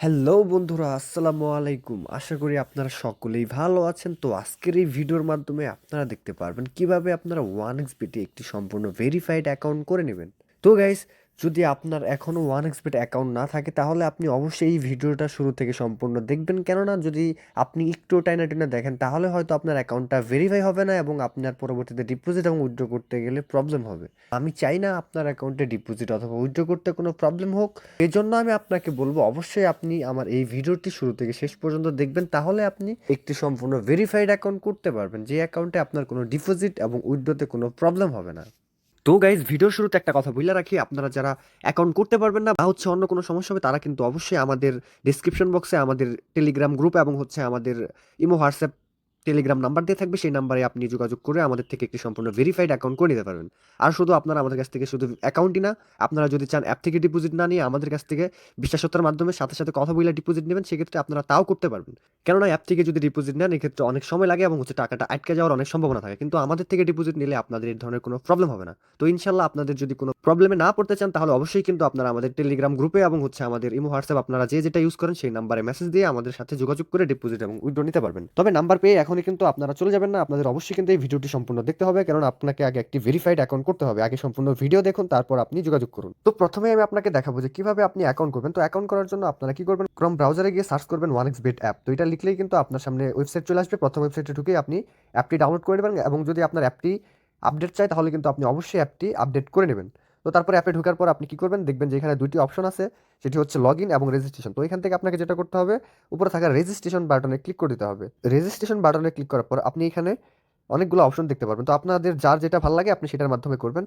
Hello বন্ধুরা, আসসালামু আলাইকুম। আশা করি আপনারা সকলেই ভালো আছেন। তো আজকের এই ভিডিওর মাধ্যমে আপনারা দেখতে পারবেন কীভাবে আপনারা ওয়ান এক্সপিটি একটি সম্পূর্ণ ভেরিফাইড অ্যাকাউন্ট করে নেবেন। তো গাইস যদি আপনার এখনও ওয়ান এক্সবিট অ্যাকাউন্ট না থাকে, তাহলে আপনি অবশ্যই এই ভিডিওটা শুরু থেকে সম্পূর্ণ দেখবেন। কেননা, যদি আপনি একটু টাইনা টেনে দেখেন, তাহলে হয়তো আপনার অ্যাকাউন্টটা ভেরিফাই হবে না এবং আপনার পরবর্তীতে ডিপোজিট এবং উইথড্র করতে গেলে প্রবলেম হবে। আমি চাই না আপনার অ্যাকাউন্টে ডিপোজিট অথবা উইথড্র করতে কোনো প্রবলেম হোক। এই জন্য আমি আপনাকে বলব, অবশ্যই আপনি আমার এই ভিডিওটি শুরু থেকে শেষ পর্যন্ত দেখবেন। তাহলে আপনি একটি সম্পূর্ণ ভেরিফাইড অ্যাকাউন্ট করতে পারবেন, যে অ্যাকাউন্টে আপনার কোনো ডিপোজিট এবং উইথড্রোতে কোনো প্রবলেম হবে না। তো গাইজ ভিডিও শুরুতে একটা কথা বলে রাখি, আপনারা যারা অ্যাকাউন্ট করতে পারবেন না বা হচ্ছে অন্য কোনো সমস্যা হবে, তারা কিন্তু অবশ্যই আমাদের ডিসক্রিপশন বক্সে আমাদের টেলিগ্রাম গ্রুপ এবং হচ্ছে আমাদের ইমো হোয়াটসঅ্যাপ টেলিগ্রাম নাম্বার দিয়ে থাকবে, সেই নাম্বারে আপনি যোগাযোগ করে আমাদের থেকে একটি সম্পূর্ণ ভেরিফাইড অ্যাকাউন্ট করে নিতে পারবেন আর শুধু আপনারা আমাদের কাছ থেকে শুধু অ্যাকাউন্টই না, আপনারা যদি চান অ্যাপ থেকে ডিপোজিট না নিয়ে আমাদের কাছ থেকে বিশ্বাসতার মাধ্যমে সাথে সাথে কথা বলে ডিপোজিট নেবেন, সেক্ষেত্রে আপনারা তাও করতে পারবেন। কেননা অ্যাপ থেকে যদি ডিপোজিট নেন, এক্ষেত্রে অনেক সময় লাগে এবং হচ্ছে টাকাটা আটকে যাওয়ার অনেক সম্ভাবনা থাকে। কিন্তু আমাদের থেকে ডিপোজিট নিলে আপনাদের এই ধরনের কোনো প্রবলেম হবে না। তো ইনশাল্লাহ আপনাদের যদি কোনো প্রবলেমে না পড়তে চান, তাহলে অবশ্যই কিন্তু আপনারা আমাদের টেলিগ্রাম গ্রুপে এবং হচ্ছে আমাদের ইমো হোয়াটসঅ্যাপ আপনারা যে যেটা ইউজ করেন, সেই নাম্বারে মেসেজ দিয়ে আমাদের সাথে যোগাযোগ করে ডিপোজিট এবং উইথড্র নিতে পারবেন। তবে নাম্বার পেয়ে এখনই কিন্তু আপনারা চলে যাবেন না। আপনাদের অবশ্যই কিন্তু এই ভিডিওটি সম্পূর্ণ দেখতে হবে। কারণ আপনাকে আগে একটি ভেরিফাইড অ্যাকাউন্ট করতে হবে। আগে সম্পূর্ণ ভিডিও দেখুন, তারপর আপনি যোগাযোগ করুন। তো প্রথমে আমি আপনাকে দেখাবো যে কীভাবে আপনি অ্যাকাউন্ট করবেন। তো অ্যাকাউন্ট করার জন্য আপনারা কি করবেন? ক্রম ব্রাউজারে গিয়ে সার্চ করবেন ওয়ান এক্স বেট অ্যাপ তো এটা লিখলেই কিন্তু আপনার সামনে ওয়েবসাইট চলে আসবে। প্রথম ওয়েবসাইটে ঢুকে আপনি অ্যাপটি ডাউনলোড করে নেবেন এবং যদি আপনার অ্যাপটি আপডেট চাই তাহলে কিন্তু আপনি অবশ্যই অ্যাপটি আপডেট করে নেবেন। তো তারপরে অ্যাপে ঢোকার পর আপনি কি করবেন? দেখবেন যে এখানে দুইটি অপশন আছে, সেটি হচ্ছে লগ ইন এবং রেজিস্ট্রেশন তো এখান থেকে আপনাকে যেটা করতে হবে, উপরে থাকা রেজিস্ট্রেশন বাটনে ক্লিক করে দিতে হবে। রেজিস্ট্রেশন বাটনে ক্লিক করার পর আপনি এখানে অনেকগুলো অপশন দেখতে পারবেন। তো আপনাদের যার যেটা ভালো লাগে আপনি সেটার মাধ্যমে করবেন।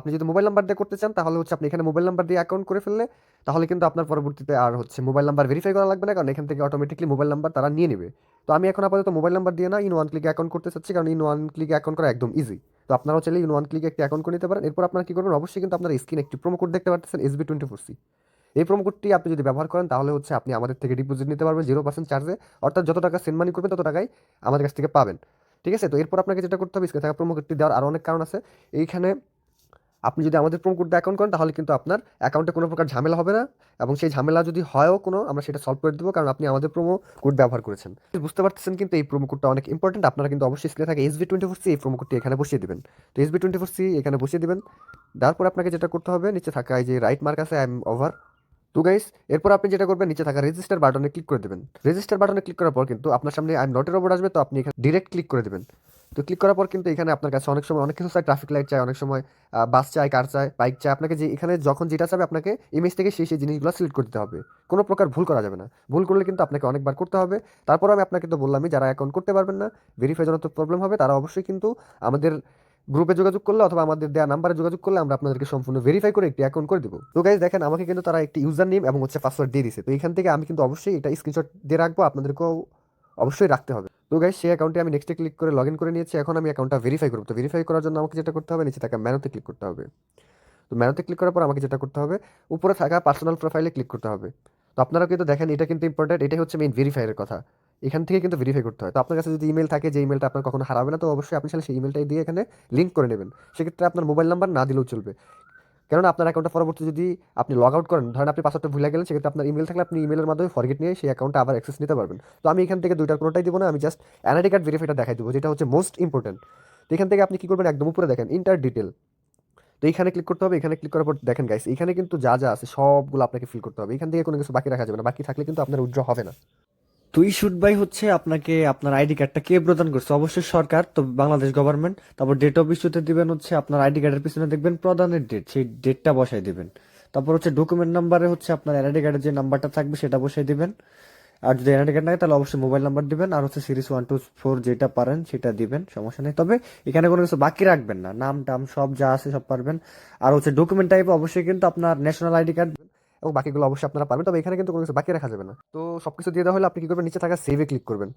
আপনি যদি মোবাইল নাম্বার দিয়ে করতে চান, তাহলে হচ্ছে আপনি এখানে মোবাইল নাম্বার দিয়ে অ্যাকাউন্ট করে ফেললে, তাহলে কিন্তু আপনার পরবর্তীতে আর হচ্ছে মোবাইল নাম্বার ভেরিফাই করা লাগবে না, কারণ এখান থেকে অটোমেটিকলি মোবাইল নাম্বার তারা নিয়ে নেবে। তো আমি এখন আপাতত মোবাইল নাম্বার দিয়ে না ইন ওয়ান ক্লিক অ্যাকাউন্ট করতে চাচ্ছি, কারণ ইন ওয়ান ক্লিক অ্যাকাউন্ট করা একদম ইজি তো আপনারাও চাইলে ওয়ান ক্লিক একটি অ্যাকাউন্ট করে নিতে পারেন। এরপর আপনারা কি করবেন? অবশ্যই কিন্তু আপনার স্ক্রিনে একটি প্রোমো কোড দেখতে পাচ্ছেন এসবি টোয়েন্টি ফোর সি এই প্রোমো কোডটি আপনি যদি ব্যবহার করেন, তাহলে হচ্ছে আপনি আমাদের থেকে ডিপোজিট নিতে পারবেন জিরো পার্সেন্ট চার্জে অর্থাৎ যত টাকা সেন্ড মানি করবেন, তত টাকাই আমাদের কাছ থেকে পাবেন। ঠিক আছে? তো এরপর আপনাকে যেটা করতে হবে স্ক্রিনে থাকা প্রোমো কোডটি দেওয়ার আরও অনেক কারণ আছে। এইখানে আপনি যদি আমাদের প্রোমো কোড অ্যাকাউন্ট করেন, তাহলে কিন্তু আপনার অ্যাকাউন্টে কোনো প্রকার ঝামেলা হবে না এবং সেই ঝামেলা যদি হয়ও কোনো, আমরা সেটা সলভ করে দেবো, কারণ আপনি আমাদের প্রোমো কোড ব্যবহার করেছেন। বুঝতে পারতেছেন কিন্তু এই প্রোমো কোডটা অনেক ইম্পর্টেন্ট আপনারা কিন্তু অবশ্যই স্ক্রিনে থাকে এসবি টোয়েন্টি ফোর সি এই প্রোমো কোডটি এখানে বসিয়ে দেবেন। তো এসবি টোয়েন্টি ফোর সি এখানে বসিয়ে দেবেন। তারপর আপনাকে যেটা করতে হবে, নিচে থাকা এই যে রাইট মার্ক আছে আই এম ওভার তো গাইস এরপর আপনি যেটা করবেন, নিচে থাকা রেজিস্টার বাটনে ক্লিক করে দেবেন। রেজিস্টার বাটনে ক্লিক করার পর কিন্তু আপনার সামনে আই এম নটের ওপর আসবে, তো আপনি এখানে ডিরেক্ট ক্লিক করে দেবেন। তো ক্লিক করার পর কিন্তু এখানে আপনার কাছে অনেক সময় অনেক কিছু চাই ট্রাফিক লাইট চাই অনেক সময় বাস চাই কার চাই বাইক চাই আপনাকে যে এখানে যখন যেটা চাবে আপনাকে ইমেজ থেকে সেই সেই জিনিসগুলো সিলেক্ট করে দিতে হবে। কোনো প্রকার ভুল করা যাবে না। ভুল করলে কিন্তু আপনাকে অনেকবার করতে হবে। তারপর আমি আপনাকে তো বললামই, যারা অ্যাকাউন্ট করতে পারবেন না ভেরিফাই জন্য তো প্রবলেম হবে। তারা অবশ্যই কিন্তু আমাদের গ্রুপে যোগাযোগ করলে অথবা আমাদের দেওয়া নাম্বারে যোগাযোগ করলে আমরা আপনাদেরকে সম্পূর্ণ ভেরিফাই করে একটি অ্যাকাউন্ট করে দেবো। তো গাইজ দেখেন, আমাকে কিন্তু তারা একটি ইউজার নেম এবং হচ্ছে পাসওয়ার্ড দিয়ে দিছে তো এখান থেকে আমি কিন্তু অবশ্যই এটা স্ক্রিনশট দিয়ে রাখব। আপনাদেরকেও অবশ্যই রাখতে হবে। তো গাইজ সেই অ্যাকাউন্টে আমি নেক্সটে ক্লিক করে লগ ইন করে নিয়েছি। এখন আমি অ্যাকাউন্টটা ভেরিফাই করব। তো ভেরিফাই করার জন্য আমাকে যেটা করতে হবে, নিচে থাকা ম্যানোতে ক্লিক করতে হবে। তো ম্যানোতে ক্লিক করার পর আমাকে যেটা করতে হবে, উপরে থাকা পার্সোনাল প্রোফাইলে ক্লিক করতে হবে। তো আপনারা কিন্তু দেখেন, এটা কিন্তু ইম্পর্টেন্ট এটাই হচ্ছে মেইন ভেরিফাইয়ের কথা। এখান থেকে কিন্তু ভেরিফাই করতে হয়। তো আপনার কাছে যদি ইমেল থাকে, যে ইমেলটা আপনার কখনো হারাবে না, তো অবশ্যই আপনি সেই ইমেলটাই দিয়ে এখানে লিঙ্ক করে নেবেন। সেক্ষেত্রে আপনার মোবাইল নাম্বার না দিলেও চলবে। কেননা আপনার অ্যাকাউন্টটা পরবর্তী যদি আপনি লগ আউট করেন, ধরেন আপনি পাসওয়ার্ডটা ভুলে গেলেন, সেক্ষেত্রে আপনার ইমেল থাকলে আপনি ইমেলের মাধ্যমে ফরগেট নিয়ে সেই অ্যাকাউন্টটা আবার অ্যাক্সেস নিতে পারবেন। তো আমি এখান থেকে দুইটার কোনোটাই দিব না, আমি জাস্ট এনআইডি কার্ড ভেরিফাইটা দেখাই দেবো, যেটা হচ্ছে মোস্ট ইম্পর্টেন্ট তো এখান থেকে আপনি কি করবেন, একদম উপরে দেখেন ইন্টার ডিটেল তো এখানে ক্লিক করতে হবে, এখানে ক্লিক করার পর দেখেন গাইস এখানে কিন্তু যা যা আছে সবগুলো আপনাকে ফিল করতে হবে। এখান থেকে কোনো কিছু বাকি রাখা যাবে না, বাকি থাকলে কিন্তু আপনার উইথড্র হবে না। তো ইস্যুড বাই হচ্ছে আপনাকে আপনার আইডি কার্ডটা কে প্রদান করছে? অবশ্যই সরকার, তো বাংলাদেশ গভর্নমেন্ট তারপর ডেট অফ ইস্যুতে দিবেন হচ্ছে আপনার আইডি কার্ডের পিছনে দেখবেন প্রদানের ডেট সেই ডেটটা বসাই দিবেন। তারপর হচ্ছে ডকুমেন্ট নাম্বারে হচ্ছে আপনার আইডি কার্ডের যে নাম্বারটা থাকবে সেটা বসাই দিবেন। আর যদি আইডি কার্ড থাকে তাহলে অবশ্যই মোবাইল নাম্বার দিবেন আর হচ্ছে সিরিজ ওয়ান টু ফোর যেটা পারেন সেটা দিবেন, সমস্যা নেই। তবে এখানে কোনো কিছু বাকি রাখবেন না, নাম টাম সব যা আছে সব পারবেন। আর হচ্ছে ডকুমেন্ট টাইপ অবশ্যই কিন্তু আপনার ন্যাশনাল আইডি কার্ড এবং বাকিগুলো অবশ্যই আপনারা পারবেন। তবে এখানে কিন্তু কোনো কিছু বাকি রাখা যাবে না। তো সব কিছু দিয়ে দেওয়া হলে আপনি কী করবেন? নিচে থাকা সেভে ক্লিক করবেন।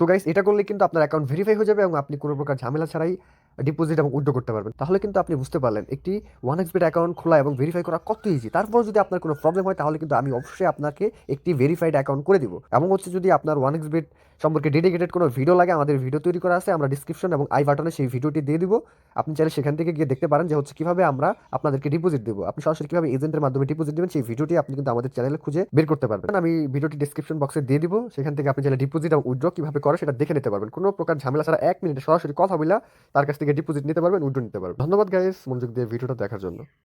তো গাইস এটা করলে কিন্তু আপনার অ্যাকাউন্ট ভেরিফাই হয়ে যাবে এবং আপনি কোনো প্রকার ঝামেলা ছাড়াই ডিপোজিট এবং উইথড্র করতে পারবেন। তাহলে কিন্তু আপনি বুঝতে পারলেন, একটি ওয়ান এক্সবিট অ্যাকাউন্ট খোলা এবং ভেরিফাই করা কত ইজি তারপর যদি আপনার কোনো প্রবলেম হয়, তাহলে কিন্তু আমি অবশ্যই আপনাকে একটি ভেরিফাইড অ্যাকাউন্ট করে দিব। এবং হচ্ছে যদি আপনার ওয়ান এক্সবিট সম্পর্কে ডেডিকেটেড কোনো ভিডিও লাগে, আমাদের ভিডিও তৈরি করা আছে, আমরা ডিসক্রিপশন এবং আই বাটনে সেই ভিডিওটি দিয়ে দিব। আপনি চাইলে সেখান থেকে গিয়ে দেখতে পারেন যে হচ্ছে কীভাবে আমরা আপনাদেরকে ডিপোজিট দেবো। আপনি সরাসরি কীভাবে এজেন্টের মাধ্যমে ডিপোজিট দেবেন, সেই ভিডিওটি আপনি কিন্তু আমাদের চ্যানেলে খুঁজে বের করতে পারবেন। আমি ভিডিওটি ডিসক্রিপশন বক্সে দিয়ে দিব, সেখান থেকে আপনি চাইলে ডিপোজিট এবং উইড্রো কীভাবে করে সেটা দেখে নিতে পারবেন। কোনো প্রকার ঝামেলা ছাড়া এক মিনিটে সরাসরি কথা বলে তার কাছ থেকে ডিপোজিট নিতে পারবেন উইড্রো নিতে পারবেন। ধন্যবাদ গাইস মনোযোগ দিয়ে ভিডিওটা দেখার জন্য।